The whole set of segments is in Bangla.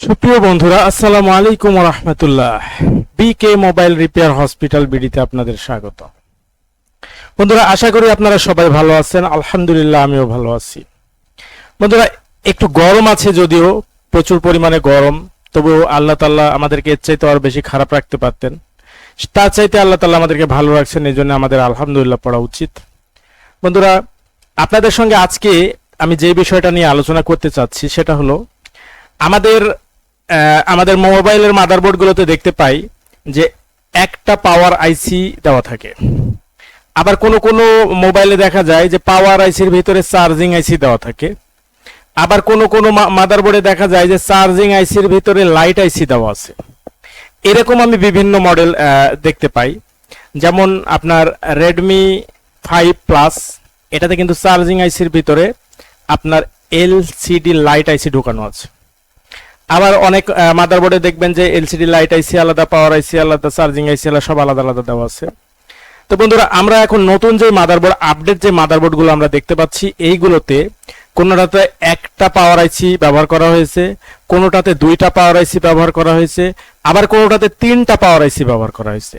সুপ্রিয় বন্ধুরা, আসসালামু আলাইকুম রহমতুল্লাহ। বিকে মোবাইল রিপেয়ার হসপিটাল বিডিতে আপনাদের স্বাগত। বন্ধুরা, আশা করি আপনারা সবাই ভালো আছেন। আলহামদুলিল্লাহ, আমিও ভালো আছি। বন্ধুরা, একটু গরম আছে যদিও, প্রচুর পরিমাণে গরম। তবুও আল্লাহ তাল্লাহ আমাদেরকে এর চাইতে আরও বেশি খারাপ রাখতে পারতেন। তার চাইতে আল্লাহ তাল্লাহ আমাদেরকে ভালো রাখছেন, এই জন্য আমাদের আলহামদুলিল্লাহ পড়া উচিত। বন্ধুরা, আপনাদের সঙ্গে আজকে আমি যে বিষয়টা নিয়ে আলোচনা করতে চাচ্ছি, সেটা হলো, আমাদের আমাদের মোবাইলের মাদারবোর্ডগুলোতে দেখতে পাই যে একটা পাওয়ার আইসি দেওয়া থাকে। আবার কোনো কোনো মোবাইলে দেখা যায় যে পাওয়ার আইসির ভিতরে চার্জিং আইসি দেওয়া থাকে। আবার কোনো কোনো মাদারবোর্ডে দেখা যায় যে চার্জিং আইসির ভিতরে লাইট আইসি দেওয়া আছে। এরকম আমি বিভিন্ন মডেল দেখতে পাই। যেমন আপনার রেডমি ফাইভ প্লাস এটাতে কিন্তু চার্জিং আইসির ভিতরে আপনার এলসিডি লাইট আইসি ঢোকানো আছে। আবার অনেক মাদারবোর্ডে দেখবেন যে এলসিডি লাইট আইসি আলাদা পাওয়ার আইসি আলাদা চার্জিং আইসি আলাদা, সব আলাদা আলাদা দেওয়া আছে। তো বন্ধুরা, আমরা এখন নতুন যে মাদারবোর্ড আপডেট যে মাদারবোর্ডগুলো আমরা দেখতে পাচ্ছি, এইগুলোতে কোনোটাতে একটা পাওয়ার আইসি ব্যবহার করা হয়েছে, কোনোটাতে দুইটা পাওয়ার আইসি ব্যবহার করা হয়েছে, আবার কোনোটাতে তিনটা পাওয়ার আইসি ব্যবহার করা হয়েছে।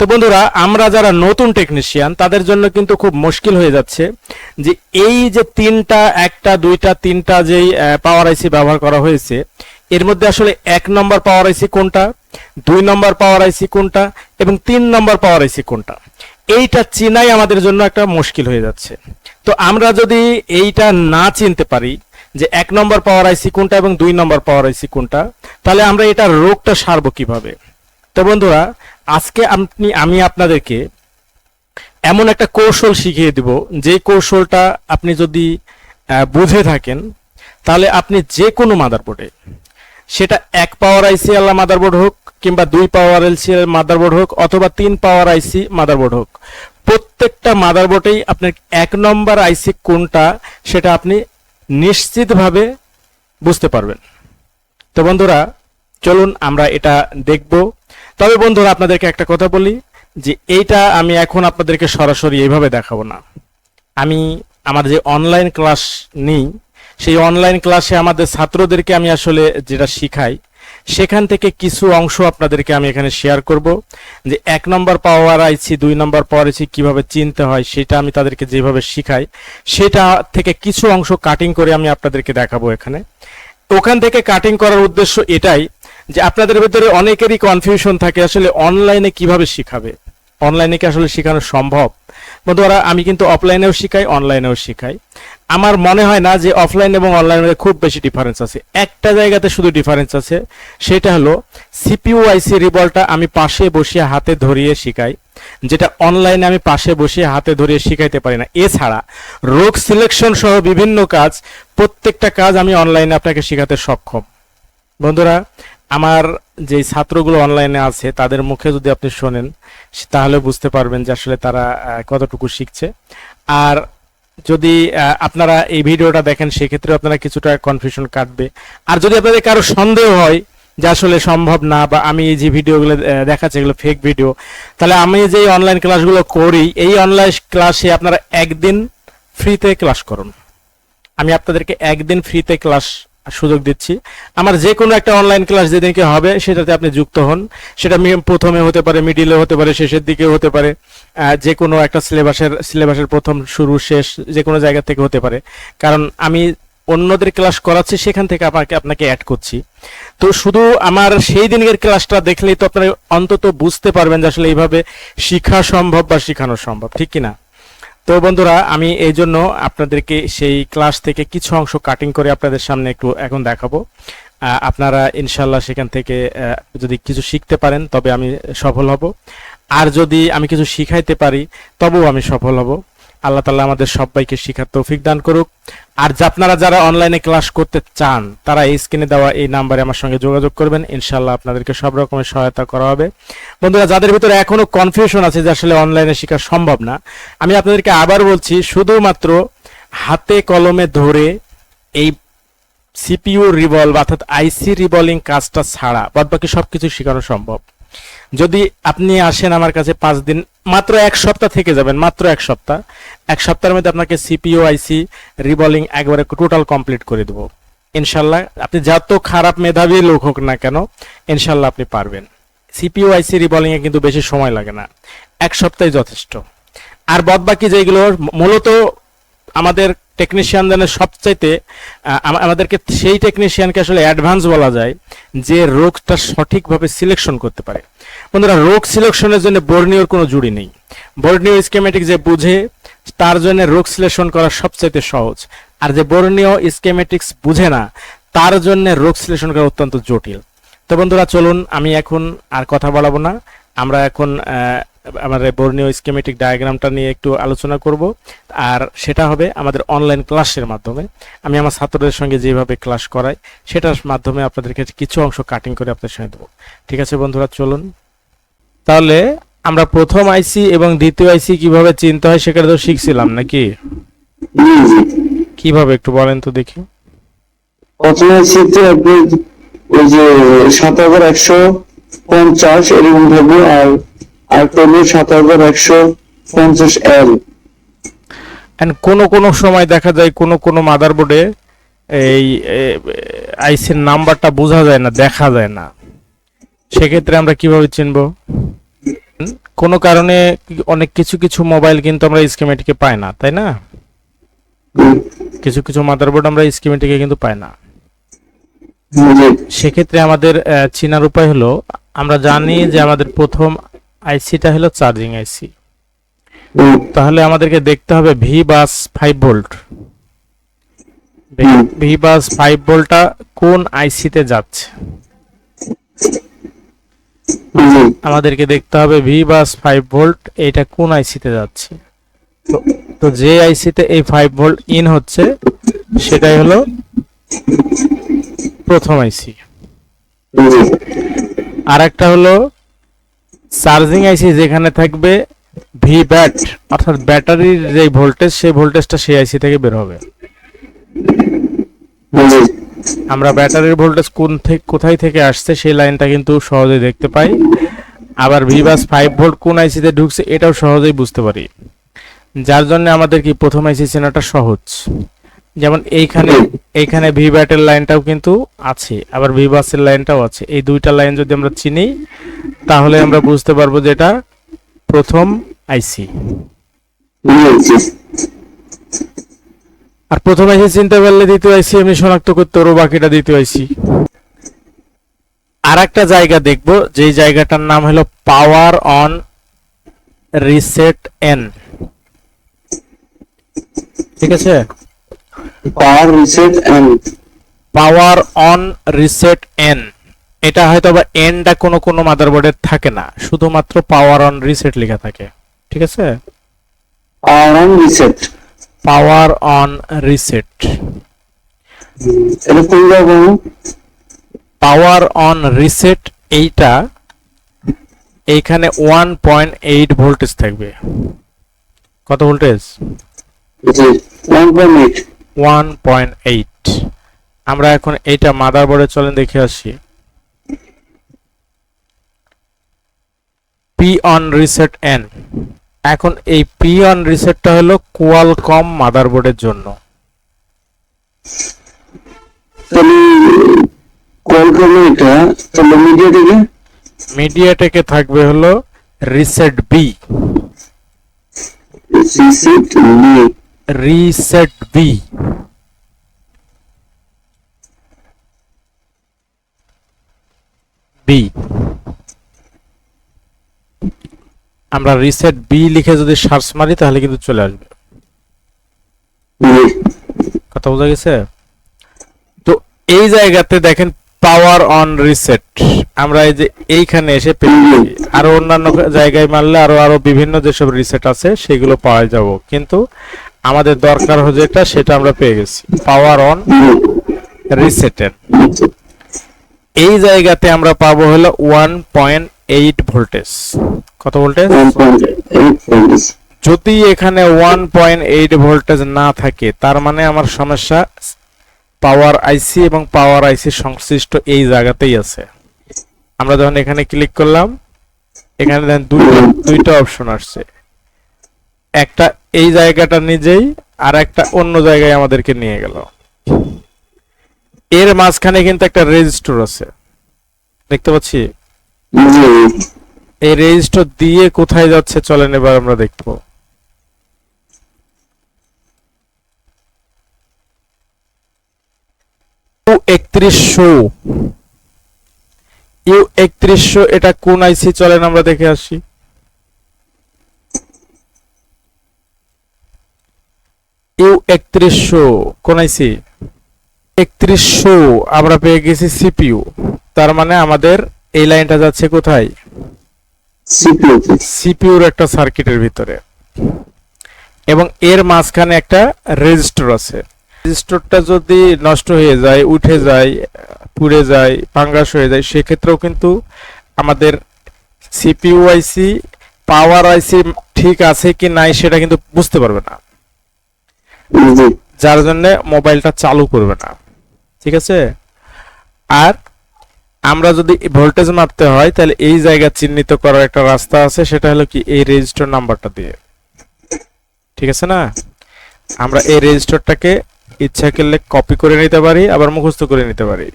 তো বন্ধুরা, আমরা যারা নতুন টেকনিশিয়ান তাদের জন্য কিন্তু খুব মুশকিল হয়ে যাচ্ছে যে এই যে তিনটা, একটা, দুইটা, তিনটা যেই পাওয়ার আইসি ব্যবহার করা হয়েছে, এর মধ্যে আসলে এক নম্বর পাওয়ার আইসি কোনটা, দুই নম্বর পাওয়ার আইসি কোনটা, এবং তিন নম্বর পাওয়ার আইসি কোনটা। এইটা চিনাই আমাদের জন্য একটা মুশকিল হয়ে যাচ্ছে। তো আমরা যদি এইটা না চিনতে পারি যে এক নম্বর পাওয়ার আইসি কোনটা এবং দুই নম্বর পাওয়ার আইসি কোনটা, তাহলে আমরা এটা রোগটা সারবো কীভাবে? তো বন্ধুরা আজকে আপনি, আমি আপনাদেরকে এমন একটা কৌশল শিখিয়ে দিব, যে কৌশলটা আপনি যদি বুঝে থাকেন, তাহলে আপনি যে কোনো মাদারবোর্ডে সেটা এক পাওয়ার আইসি আল্লাহ মাদারবোর্ড হোক, কিংবা দুই পাওয়ার এলসি মাদারবোর্ড হোক, অথবা তিন পাওয়ার আইসি মাদারবোর্ড হোক, প্রত্যেকটা মাদারবোর্ডেই আপনার এক নম্বর আইসি কোনটা, সেটা আপনি নিশ্চিতভাবে বুঝতে পারবেন। তো বন্ধুরা, চলুন আমরা এটা দেখব। তবে বন্ধুরা, আপনাদেরকে একটা কথা বলি যে এইটা আমি এখন আপনাদেরকে সরাসরি এইভাবে দেখাবো না। আমি আমার যে অনলাইন ক্লাস নিই, সেই অনলাইন ক্লাসে আমাদের ছাত্রদেরকে আমি আসলে যেটা শিখাই, সেখান থেকে কিছু অংশ আপনাদেরকে আমি এখানে শেয়ার করব যে এক নম্বর পাওয়ার আইছি, দুই নম্বর পাওয়ার আইছি, কীভাবে চিনতে হয় সেটা আমি তাদেরকে যেভাবে শিখাই, সেটা থেকে কিছু অংশ কাটিং করে আমি আপনাদেরকে দেখাবো এখানে। ওখান থেকে কাটিং করার উদ্দেশ্য এটাই যে আপনাদের ভিতরে অনেকেরই কনফিউশন থাকে আসলে অনলাইনে কীভাবে শিখাবে? অনলাইনে কি আসলে শেখানো সম্ভব? বন্ধুরা, আমি কিন্তু অফলাইনেও শিখাই অনলাইনেও শিখাই। আমার মনে হয় না যে অফলাইন এবং অনলাইনের মধ্যে খুব বেশি ডিফারেন্স আছে। একটা জায়গাতে শুধু ডিফারেন্স আছে, সেটা হলো সিপিইউ আইসি রিবলটা আমি পাশে বসিয়ে হাতে ধরিয়ে শিখাই, যেটা অনলাইনে আমি পাশে বসিয়ে হাতে ধরিয়ে শিখাইতে পারি না। এছাড়া রোগ সিলেকশন সহ বিভিন্ন কাজ, প্রত্যেকটা কাজ আমি অনলাইনে আপনাকে শেখাতে সক্ষম। বন্ধুরা আমার যে ছাত্রগুলো অনলাইনে আছে, তাদের মুখে যদি আপনি শোনেন তাহলে বুঝতে পারবেন যে আসলে তারা কতটুকু শিখছে। আর যদি আপনারা এই ভিডিওটা দেখেন সেক্ষেত্রে আপনারা কিছুটা কনফিউশন কাটবে। আর যদি আপনাদের কারও সন্দেহ হয় যে আসলে সম্ভব না, বা আমি এই যে ভিডিওগুলো দেখাচ্ছি, এগুলো ফেক ভিডিও তাহলে আমি যে অনলাইন ক্লাসগুলো করি, এই অনলাইন ক্লাসে আপনারা একদিন ফ্রিতে ক্লাস করুন। আমি আপনাদেরকে একদিন ফ্রিতে ক্লাস সুযোগ দিচ্ছি। আমার যে কোনো একটা অনলাইন ক্লাস যেদিনকে হবে, সেটাতে আপনি যুক্ত হন। সেটা প্রথমে হতে পারে মিডিলে হতে পারে, শেষের দিকে হতে পারে। যে কোনো একটা সিলেবাসের সিলেবাসের প্রথম শুরু, শেষ যে কোনো জায়গা থেকে হতে পারে। কারণ আমি অন্যদের ক্লাস করাচ্ছি, সেখান থেকে আপনাকে আপনাকে অ্যাড করছি। তো শুধু আমার সেই দিনের ক্লাসটা দেখলেই তো আপনারা অন্তত বুঝতে পারবেন যে আসলে এইভাবে শিখা সম্ভব বা শেখানো সম্ভব, ঠিক কি না তো বন্ধুরা, আমি এই জন্য আপনাদেরকে সেই ক্লাস থেকে কিছু অংশ কাটিং করে আপনাদের সামনে একটু এখন দেখাবো। আপনারা ইনশাল্লাহ সেখান থেকে যদি কিছু শিখতে পারেন, তবে আমি সফল হব। আর যদি আমি কিছু শিখাইতে পারি, তবেও আমি সফল হব। আল্লাহ তালা আমাদের সবাইকে শিখার তৌফিক দান করুক। আর আপনারা যারা অনলাইনে ক্লাস করতে চান, তারা এই স্ক্রিনে দেওয়া এই নাম্বারে আমার সঙ্গে যোগাযোগ করবেন। ইনশাল্লাহ আপনাদেরকে সব রকমের সহায়তা করা হবে। বন্ধুরা, যাদের ভিতরে এখনও কনফিউশন আছে যে আসলে অনলাইনে শেখা সম্ভব না, আমি আপনাদেরকে আবার বলছি, শুধুমাত্র হাতে কলমে ধরে এই সিপিইউ রিভলভ অর্থাৎ আইসি রিভলিং কাজটা ছাড়া বাদ বাকি সবকিছু শেখানো সম্ভব। যদি আপনি আসেন আমার কাছে পাঁচ দিন, মাত্র এক সপ্তাহ থেকে যাবেন, মাত্র এক সপ্তাহ। এক সপ্তাহের মধ্যে আপনাকে সিপিইউ আইসি রিবলিং একবারে টোটাল কমপ্লিট করে দেবো। ইনশাল্লাহ, আপনি যত খারাপ মেধাবী লোক হোক না কেন, ইনশাল্লাহ আপনি পারবেন। সিপিইউ আইসি রিবলিং এ কিন্তু বেশি সময় লাগে না। এক সপ্তাহে যথেষ্ট। আর বদবাকি যেগুলো, মূলত আমাদের টেকনিশিয়ানদের সবচাইতে আমাদেরকে সেই টেকনিশিয়ানকে আসলে অ্যাডভান্স বলা যায় যে রোগটা সঠিকভাবে সিলেকশন করতে পারে। বন্ধুরা, রোগ সিলেকশনের জন্য বর্ণীয়র কোনো জুড়ি নেই। বর্ণীয় স্কেমেটিক যে বুঝে, তার জন্য রোগ সিলেকশন করা সবচাইতে সহজ। আর যে বর্ণীয় স্কেমেটিক্স বুঝে না, তার জন্য রোগ সিলেকশন করা অত্যন্ত জটিল। তো বন্ধুরা, চলুন, আমি এখন আর কথা বলাবো না। আমরা এখন আমাদের বর্ণীয় স্কেমেটিক ডায়াগ্রামটা নিয়ে একটু আলোচনা করব। আর সেটা হবে আমাদের অনলাইন ক্লাসের মাধ্যমে। আমি আমার ছাত্রদের সঙ্গে যেভাবে ক্লাস করাই, সেটার মাধ্যমে আপনাদেরকে কিছু অংশ কাটিং করে আপনাদের সঙ্গে দেবো। ঠিক আছে বন্ধুরা, চলুন। তাহলে আমরা প্রথম আইসি এবং দ্বিতীয় আইসি কীভাবে চিনতে হয় সেটা তো শিখছিলাম নাকি? কীভাবে একটু বলেন তো দেখি। প্রথমে আপনি ওই যে সাত হাজার একশো পঞ্চাশ এরকম থাকবে আর আর করবে সাত হাজার একশো পঞ্চাশ এল এন্ড কোনো কোনো সময় দেখা যায় কোনো কোনো মাদারবোর্ডে এই আইসির নাম্বারটা বোঝা যায় না দেখা যায় না। সেক্ষেত্রে আমরা কীভাবে চিনব? কোনো কারণে অনেক কিছু কিছু মোবাইল কিন্তু আমরা স্কিমেটিকে পাই না তাই না? কিছু কিছু মাদারবোর্ড আমরা স্কিমেটিকে কিন্তু পাই না। সেক্ষেত্রে আমাদের চেনার উপায় হলো আমরা জানি যে আমাদের প্রথম আইসিটা হলো চার্জিং আইসি তাহলে আমাদেরকে দেখতে হবে V bus five volt V bus five ভোল্টটা কোন আইসিতে যাচ্ছে? আমাদেরকে দেখতে হবে ভি বাস ফাইভ ভোল্ট এটা কোন আইসিতে যাচ্ছে? তো- তো যে আইসিতে এই ফাইভ ভোল্ট ইন হচ্ছে সেটাই হলো প্রথম আইসি আর একটা হলো চার্জিং আইসি যেখানে থাকবে ভি ব্যাট অর্থাৎ ব্যাটারির যে ভোল্টেজ সেই ভোল্টেজটা সেই আইসি থেকে বের হবে। আমরা ব্যাটারির ভোল্টেজ কোন থেকে কোথায় থেকে আসছে সেই লাইনটা কিন্তু সহজেই দেখতে পাই। আবার ভিবাস ফাইভ ভোল্ট কোন আইসিতে ঢুকছে এটাও সহজেই বুঝতে পারি। যার জন্য আমাদের কি প্রথম আইসি চেনাটা সহজ। যেমন এইখানে এইখানে ভি ব্যাটের লাইনটাও কিন্তু আছে আবার ভিবাসের লাইনটাও আছে। এই দুইটা লাইন যদি আমরা চিনি তাহলে আমরা বুঝতে পারব যে এটা প্রথম আইসি আর প্রথম আইসি চিনতে পারলে দ্বিতীয় আইসি আমি শনাক্ত করতে পারব বাকিটা দ্বিতীয় আইসি আর একটা জায়গা দেখব যেই জায়গাটার নাম হলো পাওয়ার অন রিসেট এন ঠিক আছে? Power reset and power on reset N এটা হয়তো বা এনটা কোনো কোনো মাদারবোর্ডে থাকে না শুধুমাত্র পাওয়ার অন রিসেট লেখা থাকে ঠিক আছে? Power on reset power on reset এটা কোন পাওয়ার অন রিসেট এইটা এইখানে ওয়ান পয়েন্ট এইট ভোল্টেজ থাকবে। কত ভোল্টেজ জি ওয়ান পয়েন্ট এইট আমরা এখন এইটা মাদারবোর্ডে চলেন দেখে আসি। পি অন রিসেট এন এখন এই পি অন রিসেটটা হলো কোয়ালকম মাদারবোর্ডের জন্য। মিডিয়াটেকে থাকবে হলো রিসেট বি রিসেট নিয়ে রিসেট বি বি আমরা রিসেট বি লিখে যদি সার্চ মারি, তাহলে কিন্তু চলে আসবে। কথা বোঝা গেছে? তো এই জায়গাতে দেখেন পাওয়ার অন রিসেট আমরা এই যে এইখানে এসে পেয়ে আরও অন্যান্য জায়গায় মারলে আরও আরও বিভিন্ন যেসব রিসেট আছে, সেগুলো পাওয়া যাব। কিন্তু আমাদের দরকার যেটা, সেটা আমরা পেয়ে গেছি। পাওয়ার অন রিসেটের এই জায়গাতে আমরা পাবো হলো ওয়ান পয়েন্ট এইট ভোল্টেজ কত ভোল্টেজ যদি এখানে ওয়ান পয়েন্ট এইট ভোল্টেজ না থাকে, তার মানে আমার সমস্যা পাওয়ার আইসি এবং পাওয়ার আইসি সংশ্লিষ্ট এই জায়গাতেই আছে। আমরা যখন এখানে ক্লিক করলাম, এখানে দেখেন দুইটা দুইটা অপশন আসছে। একটা এই জায়গাটা নিজেই আর একটা অন্য জায়গায় আমাদেরকে নিয়ে গেল। এর মাঝখানে কিন্তু একটা রেজিস্টর আছে। দেখতে পাচ্ছি? এই রেজিস্টার দিয়ে কোথায় যাচ্ছে চলেন এবার আমরা দেখব। একত্রিশশো। ইউ একত্রিশশো, এটা কোন আইসি? চলেন আমরা দেখে আসি। ইউ একত্রিশশো কোন আইসি একত্রিশশো আমরা পেয়ে গেছি সিপিইউ। তার মানে আমাদের এই লাইনটা যাচ্ছে কোথায়? সিপিইউ সিপিইউর একটা সার্কিটের ভিতরে। এবং এর মাঝখানে একটা রেজিস্টর আছে। রেজিস্টরটা যদি নষ্ট হয়ে যায় উঠে যায় পুড়ে যায় ফাঙ্গাস হয়ে যায় সেক্ষেত্রেও কিন্তু আমাদের সিপিইউ আইসি পাওয়ার আইসি ঠিক আছে কি নাই সেটা কিন্তু বুঝতে পারবে না। যার জন্য মোবাইলটা চালু করবে না। ঠিক আছে? আর আমরা যদি ভোল্টেজ মাপতে হয় তাহলে এই জায়গা চিহ্নিত করার একটা রাস্তা আছে সেটা হলো কি এই রেজিস্টার নাম্বারটা দিয়ে। ঠিক আছে না? আমরা এই রেজিস্টারটাকে ইচ্ছা করলে কপি করে নিতে পারি আবার মুখস্থ করে নিতে পারি।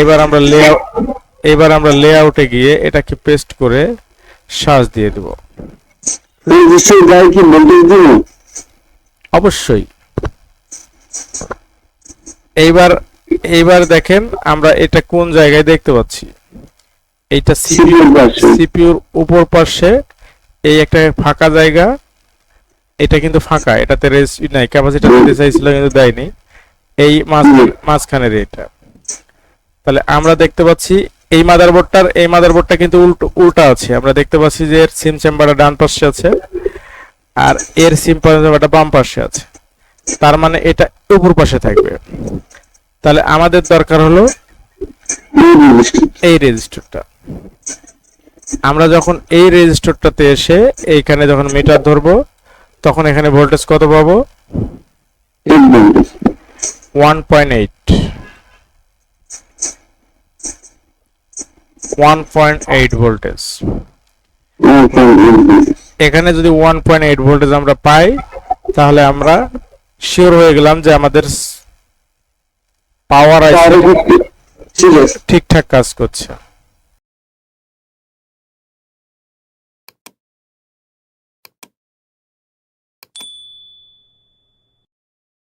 এবার আমরা লেআউট এবার আমরা লেআউটে গিয়ে এটাকে পেস্ট করে সার্চ দিয়ে দেব। রেজিস্টার গায়ে কি ভোল্টেজ দিব? অবশ্যই। এইবার এইবার দেখেন আমরা এটা কোন জায়গায় দেখতে পাচ্ছি? এইটা সিপিইউ সিপিইউ সিপিইউর উপর পাশে এই একটা ফাঁকা জায়গা। এটা কিন্তু ফাঁকা এটাতে রেস নাই ক্যাপাসিটি দিতে চাইছিল কিন্তু দেয়নি। এই মাঝখানে মাঝখানের এটা। তাহলে আমরা দেখতে পাচ্ছি এই মাদারবোর্ডটার এই মাদারবোর্ডটা কিন্তু উল্টো উল্টা আছে। আমরা দেখতে পাচ্ছি যে সিম চেম্বারটা ডান পাশে আছে। আর এর সিম চেম্বারটা বাম পাশে আছে। তার মানে এটা উপর পাশে থাকবে। তাহলে আমাদের দরকার হলো এই রেজিস্টারটা। আমরা যখন এই রেজিস্টারটাতে এসে এইখানে যখন মিটার ধরবো, তখন এখানে ভোল্টেজ কত পাবো? One point eight. One point eight voltage one point eight voltage এখানে যদি ওয়ান পয়েন্ট এইট ভোল্টেজ আমরা পাই তাহলে আমরা শিওর হয়ে গেলাম যে আমাদের পাওয়ার ঠিকঠাক কাজ করছে।